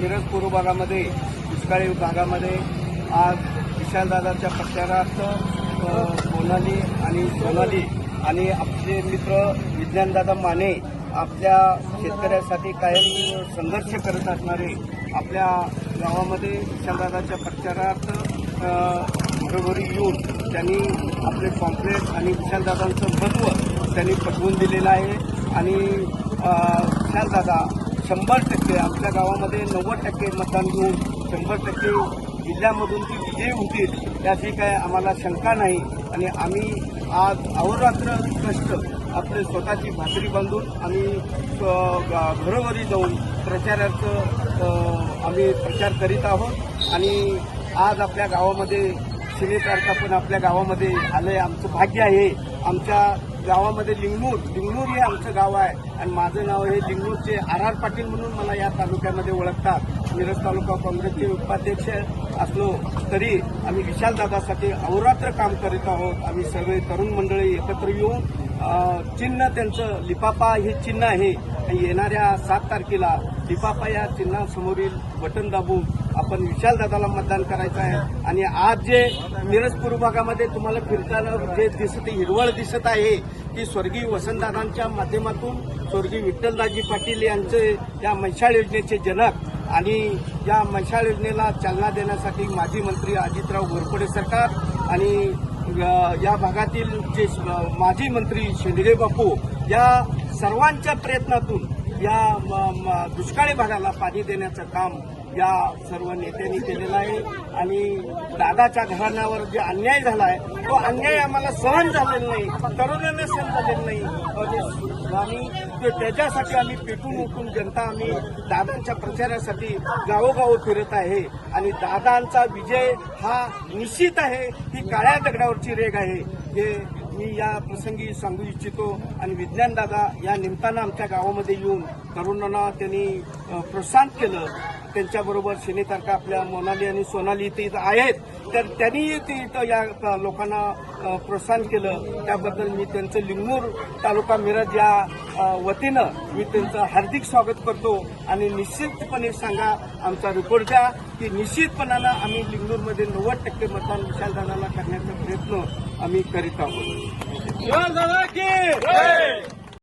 विभागामध्ये दुष्काळी भागामध्ये आज विशालदादाच्या प्रचारार्थ अ, मोनाली आणि सोनाली आणि आपले मित्र विज्ञानदादा माने आपल्या शेतकऱ्यासाठी कायम संघर्ष करत असणारे आपल्या गावामध्ये विशालदादाच्या प्रचारार्थ घरोघरी येऊन त्यांनी आपले कॉम्प्लेट आणि विशालदादांचं महत्त्व त्यांनी पटवून दिलेलं आहे. आणि विशालदादा शंभर टक्के आमच्या गावामध्ये नव्वद टक्के मतदान घेऊन शंभर टक्के जिल्ह्यामधून ती विजयी होतील याची काय आम्हाला शंका नाही. आणि आम्ही आज अहोरात्र कष्ट आपले स्वतःची भाकरी बांधून आम्ही घरोघरी जाऊन प्रचारार्थ आम्ही प्रचार करीत आहोत. आणि आज आपल्या गावामध्ये शिलेसारखा पण आपल्या गावामध्ये आलंय. आमचं भाग्य आहे. आमच्या गावामध्ये लिंगणूर लिंगणूर हे आमचं गाव आहे. आणि माझं नाव हे लिंगणूरचे आर आर पाटील म्हणून मला या तालुक्यामध्ये ओळखतात. मिरज तालुका काँग्रेसचे उपाध्यक्ष असलो तरी आम्ही विशालदादासाठी अहोरात्र काम करीत आहोत. आम्ही सगळे तरुण मंडळी एकत्र येऊन चिन्ह त्यांचं लिपापा हे चिन्ह आहे. येणाऱ्या सात तारखेला लिपापा या चिन्हासमोरील बटन दाबून आपण विशालदादाला मतदान करायचं आहे. आणि आज जे मिरज पूर्व भागामध्ये तुम्हाला फिरताना जे दिसत हिरवळ दिसत आहे ती स्वर्गीय वसंतदादांच्या माध्यमातून स्वर्गीय विठ्ठलदाजी पाटील यांचे या मैशाळ योजनेचे जनक आणि या मैशाळ योजनेला चालना देण्यासाठी माजी मंत्री अजितराव घोरपडे सरकार आणि या भागातील जे माजी मंत्री शेंडगे बापू या सर्वांच्या प्रयत्नातून या म- दुष्काळी भागाला पाणी देण्याचं काम या सर्व नेत्यांनी केलेला आहे. आणि दादाच्या घराण्यावर जे अन्याय झाला आहे तो अन्याय आम्हाला सहन झालेला नाही. तरुणांना सहन झालेला नाही. ते- आणि त्याच्यासाठी आम्ही पेटून उठून जनता आम्ही दादांच्या प्रचारासाठी गावोगाव फिरत आहे. आणि दादांचा विजय हा निश्चित आहे ही काळ्या दगडावरची रेग आहे. हे मी या प्रसंगी सांगू इच्छितो. आणि विज्ञान दादा या निमित्तानं आमच्या गावामध्ये येऊन तरुणांना त्यांनी प्रोत्साहन केलं. त्यांच्याबरोबर सिनेतारका आपल्या मोनाली आणि सोनाली इथे इथं आहेत. तर त्यांनी ते इथं या लोकांना प्रोत्साहन केलं. त्याबद्दल मी त्यांचं लिंगणूर तालुका मिरज या वतीनं मी त्यांचं हार्दिक स्वागत करतो. आणि निश्चितपणे सांगा आमचा रिपोर्ट द्या की निश्चितपणानं आम्ही लिंगणूरमध्ये नव्वद टक्के मतदान विशालदादाला करण्याचा प्रयत्न आम्ही करीत आहोत. की